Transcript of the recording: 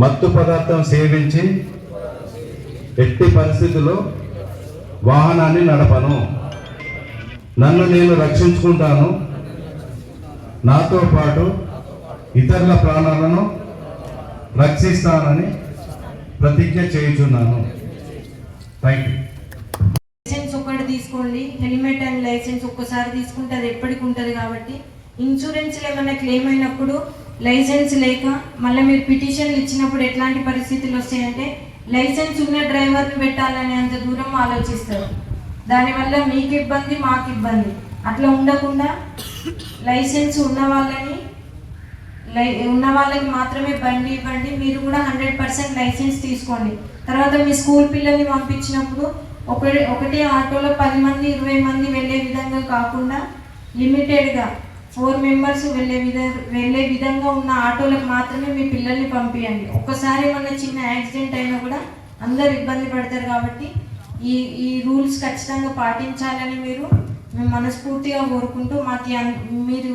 మత్తు పదార్థం సేవించి ఎట్టి పరిస్థితుల్లో వాహనాన్ని నడపను. నన్ను నేను రక్షించుకుంటాను. నాతో పాటు ఇతరుల ప్రాణాలను రక్షిస్తానని ప్రతిజ్ఞ చేయుచున్నాను. థ్యాంక్ యూ లైసెన్స్ ఒక్కటి తీసుకోండి. హెల్మెట్ అండ్ లైసెన్స్ ఒక్కసారి తీసుకుంటే అది ఎప్పటికి ఉంటుంది కాబట్టి. ఇన్సూరెన్స్ ఏమైనా క్లెయిమ్ అయినప్పుడు లైసెన్స్ లేక మళ్ళీ మీరు పిటిషన్లు ఇచ్చినప్పుడు ఎట్లాంటి పరిస్థితులు వస్తాయంటే లైసెన్స్ ఉన్న డ్రైవర్ని పెట్టాలనే అంత దూరం ఆలోచిస్తారు. దానివల్ల మీకు ఇబ్బంది మాకు ఇబ్బంది. అట్లా ఉండకుండా లైసెన్స్ ఉన్న వాళ్ళని లై ఉన్న వాళ్ళకి మాత్రమే బండి ఇవ్వండి. మీరు కూడా హండ్రెడ్ పర్సెంట్ లైసెన్స్ తీసుకోండి. తర్వాత మీ స్కూల్ పిల్లల్ని పంపించినప్పుడు ఒకటి ఒకటే ఆటోలో పది మంది ఇరవై మంది వెళ్ళే విధంగా కాకుండా లిమిటెడ్గా ఫోర్ మెంబర్స్ వెళ్ళే విధ వెళ్ళే విధంగా ఉన్న ఆటోలకు మాత్రమే మీ పిల్లల్ని పంపించండి ఒక్కసారి ఏమన్నా చిన్న యాక్సిడెంట్ అయినా కూడా అందరు ఇబ్బంది పడతారు కాబట్టి ఈ ఈ రూల్స్ ఖచ్చితంగా పాటించాలని మీరు మేము మనస్ఫూర్తిగా కోరుకుంటూ మాకు అన్- మీరు